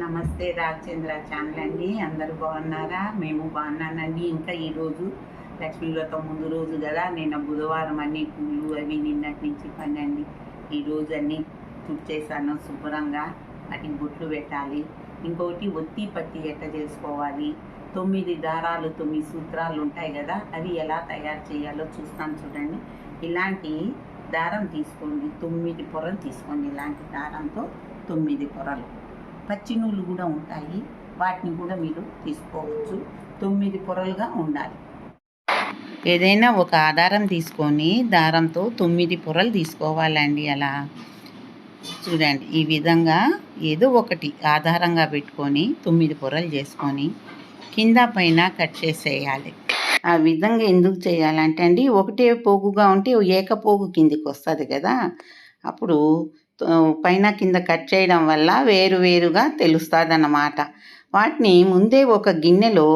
నమస్తే రాజచంద్ర ఛానల్ అండి. అందరూ బాగున్నారా? మేము బాగున్నానండి. ఇంకా ఈరోజు లక్ష్మీ వ్రతం ముందు రోజు కదా. నేను బుధవారం అన్ని పూలు అవి నిన్నటి నుంచి పని అండి ఈరోజు అన్నీ తుడిచేసాను శుభ్రంగా. వాటికి బొట్లు పెట్టాలి. ఇంకొకటి ఒత్తి పత్తి ఎట్ట చేసుకోవాలి? తొమ్మిది దారాలు తొమ్మిది సూత్రాలు ఉంటాయి కదా. అవి ఎలా తయారు చేయాలో చూస్తాను చూడండి. ఇలాంటి దారం తీసుకోండి. తొమ్మిది పొరలు తీసుకోండి. ఇలాంటి దారంతో తొమ్మిది పొరలు. పచ్చి నూలు కూడా ఉంటాయి. వాటిని కూడా మీరు తీసుకోవచ్చు. తొమ్మిది పొరలుగా ఉండాలి. ఏదైనా ఒక ఆధారం తీసుకొని దారంతో తొమ్మిది పొరలు తీసుకోవాలండి అలా. చూడండి ఈ విధంగా ఏదో ఒకటి ఆధారంగా పెట్టుకొని తొమ్మిది పొరలు చేసుకొని కింద పైన కట్ చేసేయాలి. ఆ విధంగా ఎందుకు చేయాలంటే అండి ఒకటే పోగుగా ఉంటే ఏక పోగు కిందికి వస్తుంది కదా. అప్పుడు పైన కింద కట్ చేయడం వల్ల వేరు వేరుగా తెలుస్తుంది అన్నమాట వాటిని ముందే ఒక గిన్నెలో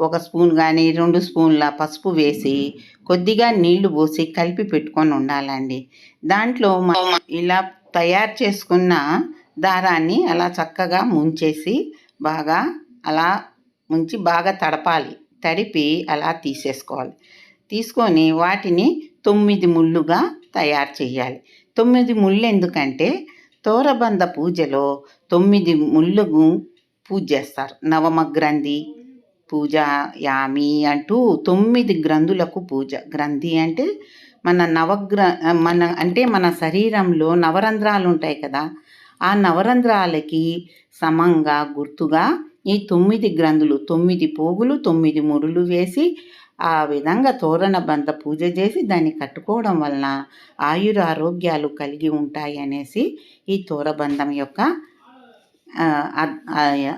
ఒక స్పూన్ కానీ రెండు స్పూన్ల పసుపు వేసి కొద్దిగా నీళ్ళు పోసి కలిపి పెట్టుకొని ఉండాలండి. దాంట్లో ఇలా తయారు చేసుకున్న దారాన్ని అలా చక్కగా ముంచేసి బాగా అలా ముంచి బాగా తడపాలి. తడిపి అలా తీసేసుకోవాలి. తీసుకొని వాటిని తొమ్మిది ముళ్ళుగా తయారు చేయాలి. తొమ్మిది ముళ్ళు ఎందుకంటే తోరబంద పూజలో తొమ్మిది ముళ్ళుగు పూజ చేస్తారు. నవమ గ్రంథి పూజ యామి అంటూ తొమ్మిది గ్రంథులకు పూజ. గ్రంథి అంటే మన నవగ్ర మన అంటే మన శరీరంలో నవరంధ్రాలు ఉంటాయి కదా ఆ నవరంధ్రాలకి సమంగా గుర్తుగా ఈ తొమ్మిది గ్రంథులు తొమ్మిది పోగులు తొమ్మిది ముడులు వేసి ఆ విధంగా తోరణ బంత పూజ చేసి దాన్ని కట్టుకోవడం వలన ఆయుర ఆరోగ్యాలు కలిగి ఉంటాయి అనేసి ఈ తోరబంధం యొక్క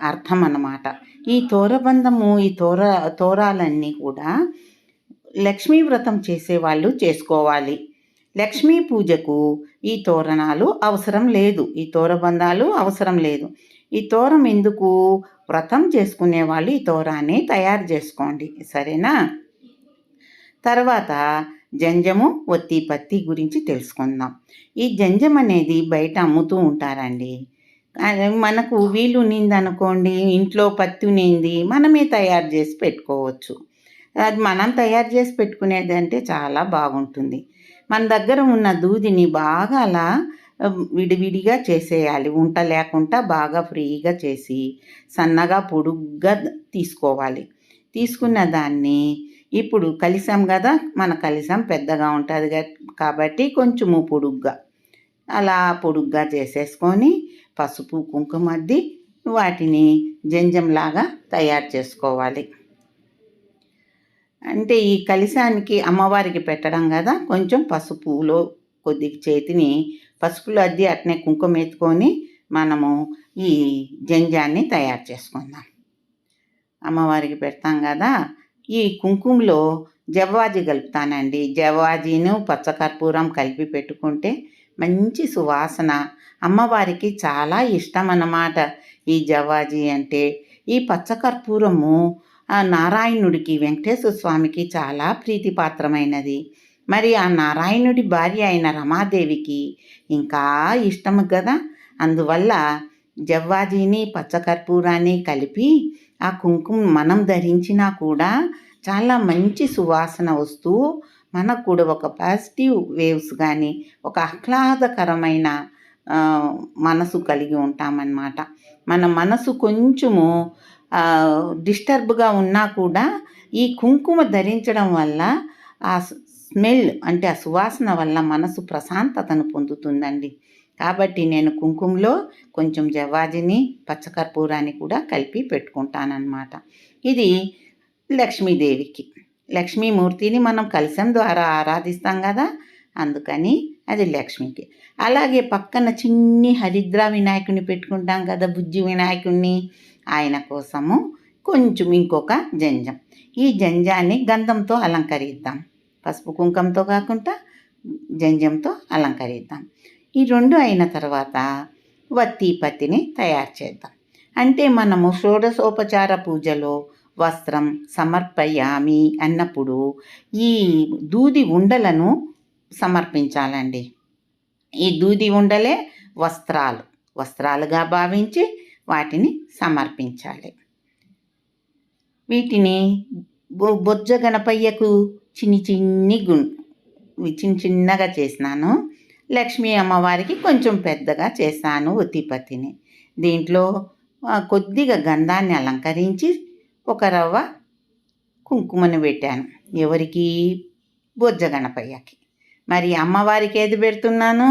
అర్థం అన్నమాట. ఈ తోరబంధము ఈ తోర తోరాలన్నీ కూడా లక్ష్మీ వ్రతం చేసేవాళ్ళు చేసుకోవాలి. లక్ష్మీ పూజకు ఈ తోరణాలు అవసరం లేదు. ఈ తోరబంధాలు అవసరం లేదు. ఈ తోరం ఎందుకు? వ్రతం చేసుకునే వాళ్ళు ఈ తోరాన్ని తయారు చేసుకోండి. సరేనా? తర్వాత జంజము ఒత్తి పత్తి గురించి తెలుసుకుందాం. ఈ జంజం అనేది బయట అమ్ముతూ ఉంటారండి. అది మనకు వీలు నిందనుకోండి ఇంట్లో పత్తి నింది మనమే తయారు చేసి పెట్టుకోవచ్చు. అది మనం తయారు చేసి పెట్టుకునేది అంటే చాలా బాగుంటుంది. మన దగ్గర ఉన్న దూదిని బాగా అలా విడివిడిగా చేసేయాలి. ఉంట లేకుండా బాగా ఫ్రీగా చేసి సన్నగా పొడుగ్గా తీసుకోవాలి. తీసుకున్న దాన్ని ఇప్పుడు కలిసాం కదా మన కలిసాం పెద్దగా ఉంటుంది కాబట్టి కొంచెము పొడుగ్గా. అలా పొడుగ్గా చేసేసుకొని పసుపు కుంకుమ అద్ది వాటిని జంజంలాగా తయారు చేసుకోవాలి. అంటే ఈ కలిశానికి అమ్మవారికి పెట్టడం కదా కొంచెం పసుపులో కొద్ది చేతిని పసుపులో అద్ది అట్నే కుంకుమ ఎత్తుకొని మనము ఈ జంజాన్ని తయారు చేసుకుందాం. అమ్మవారికి పెడతాం కదా ఈ కుంకుమలో జవ్వాజి కలుపుతానండి. జవ్వాజీను పచ్చకర్పూరం కలిపి పెట్టుకుంటే మంచి సువాసన. అమ్మవారికి చాలా ఇష్టం అన్నమాట ఈ జవ్వాజీ అంటే. ఈ పచ్చకర్పూరము ఆ నారాయణుడికి వెంకటేశ్వర స్వామికి చాలా ప్రీతిపాత్రమైనది. మరి ఆ నారాయణుడి భార్య అయిన రమాదేవికి ఇంకా ఇష్టము కదా. అందువల్ల జవ్వాజీని పచ్చకర్పూరాన్ని కలిపి ఆ కుంకుమ మనం ధరించినా కూడా చాలా మంచి సువాసన వస్తూ మనకు కూడా ఒక పాజిటివ్ వేవ్స్ కానీ ఒక ఆహ్లాదకరమైన మనసు కలిగి ఉంటామన్నమాట. మన మనసు కొంచెము డిస్టర్బ్గా ఉన్నా కూడా ఈ కుంకుమ ధరించడం వల్ల ఆ స్మెల్ అంటే ఆ సువాసన వల్ల మనసు ప్రశాంతతను పొందుతుందండి. కాబట్టి నేను కుంకుమలో కొంచెం జవాజిని పచ్చకర్పూరాన్ని కూడా కలిపి పెట్టుకుంటానన్నమాట. ఇది లక్ష్మీదేవికి. లక్ష్మీమూర్తిని మనం కలశం ద్వారా ఆరాధిస్తాం కదా అందుకని అది లక్ష్మికి. అలాగే పక్కన చిన్ని హరిద్ర వినాయకుని పెట్టుకుంటాం కదా బుజ్జి వినాయకుడిని ఆయన కోసము కొంచెం ఇంకొక జంజం. ఈ జంజాన్ని గంధంతో అలంకరిద్దాం. పసుపు కుంకంతో కాకుండా జంజంతో అలంకరిద్దాం. ఈ రెండు అయిన తర్వాత వత్తి పత్తిని తయారు చేద్దాం. అంటే మనము షోడశోపచార పూజలో వస్త్రం సమర్పయామి అన్నప్పుడు ఈ దూది ఉండలను సమర్పించాలండి. ఈ దూది ఉండలే వస్త్రాలు. వస్త్రాలుగా భావించి వాటిని సమర్పించాలి. వీటిని బొ బొజ్జ గణపయ్యకు చిన్ని చిన్ని గు చిన్న చిన్నగా చేసినాను. లక్ష్మీ అమ్మవారికి కొంచెం పెద్దగా చేశాను ఉత్తిపత్తిని. దీంట్లో కొద్దిగా గంధాన్ని అలంకరించి ఒక రవ్వ కుంకుమను పెట్టాను. ఎవరికి? బొజ్జ గణపయ్యకి. మరి అమ్మవారికి ఏది పెడుతున్నాను?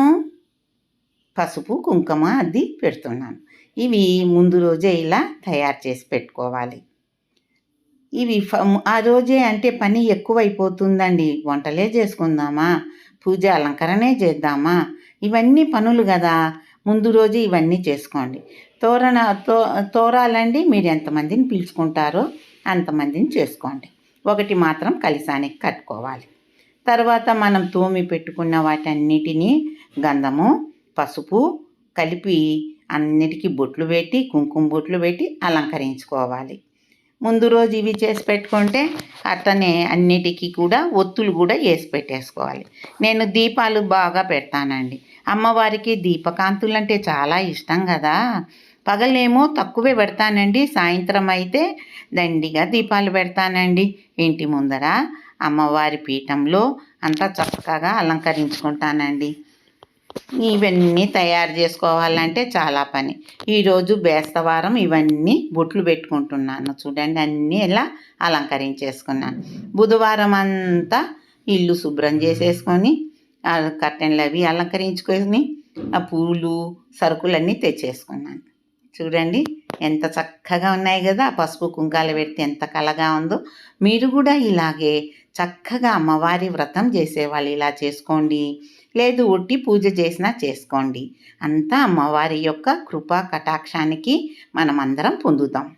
పసుపు కుంకుమ అది పెడుతున్నాను. ఇవి ముందు రోజే ఇలా తయారు చేసి పెట్టుకోవాలి. ఇవి ఆ రోజే అంటే పని ఎక్కువైపోతుందండి. వంటలే చేసుకుందామా? పూజ అలంకరణే చేద్దామా? ఇవన్నీ పనులు కదా ముందు రోజు ఇవన్నీ చేసుకోండి. తోరణ తో తోరాలండి మీరు ఎంతమందిని పిలుచుకుంటారో అంతమందిని చేసుకోండి. ఒకటి మాత్రం కలిసానికి కట్టుకోవాలి. తర్వాత మనం తోమి పెట్టుకున్న వాటన్నిటినీ గంధము పసుపు కలిపి అన్నిటికీ బొట్లు పెట్టి కుంకుమ బొట్లు పెట్టి అలంకరించుకోవాలి. ముందు రోజు ఇవి చేసి పెట్టుకుంటే అట్లనే అన్నిటికీ కూడా ఒత్తులు కూడా వేసి పెట్టేసుకోవాలి. నేను దీపాలు బాగా పెడతానండి. అమ్మవారికి దీపకాంతులు అంటే చాలా ఇష్టం కదా. పగలేమో తక్కువే పెడతానండి. సాయంత్రం అయితే దండిగా దీపాలు పెడతానండి. ఇంటి ముందర అమ్మవారి పీఠంలో అంతా చక్కగా అలంకరించుకుంటానండి. ఇవన్నీ తయారు చేసుకోవాలంటే చాలా పని. ఈరోజు బేస్తవారం ఇవన్నీ బొట్లు పెట్టుకుంటున్నాను. చూడండి అన్నీ ఇలా అలంకరించేసుకున్నాను. బుధవారం అంతా ఇల్లు శుభ్రం చేసేసుకొని కర్టెన్లు అవి అలంకరించుకొని ఆ పూలు సరుకులన్నీ తెచ్చేసుకున్నాను. చూడండి ఎంత చక్కగా ఉన్నాయి కదా! పసుపు కుంకాలు పెడితే ఎంత కలగా ఉందో. మీరు కూడా ఇలాగే చక్కగా అమ్మవారి వ్రతం చేసేవాళ్ళు ఇలా చేసుకోండి. లేదు ఉట్టి పూజ చేసినా చేసుకోండి. అంతా అమ్మవారి యొక్క కృపా కటాక్షానికి మనమందరం పొందుతాం.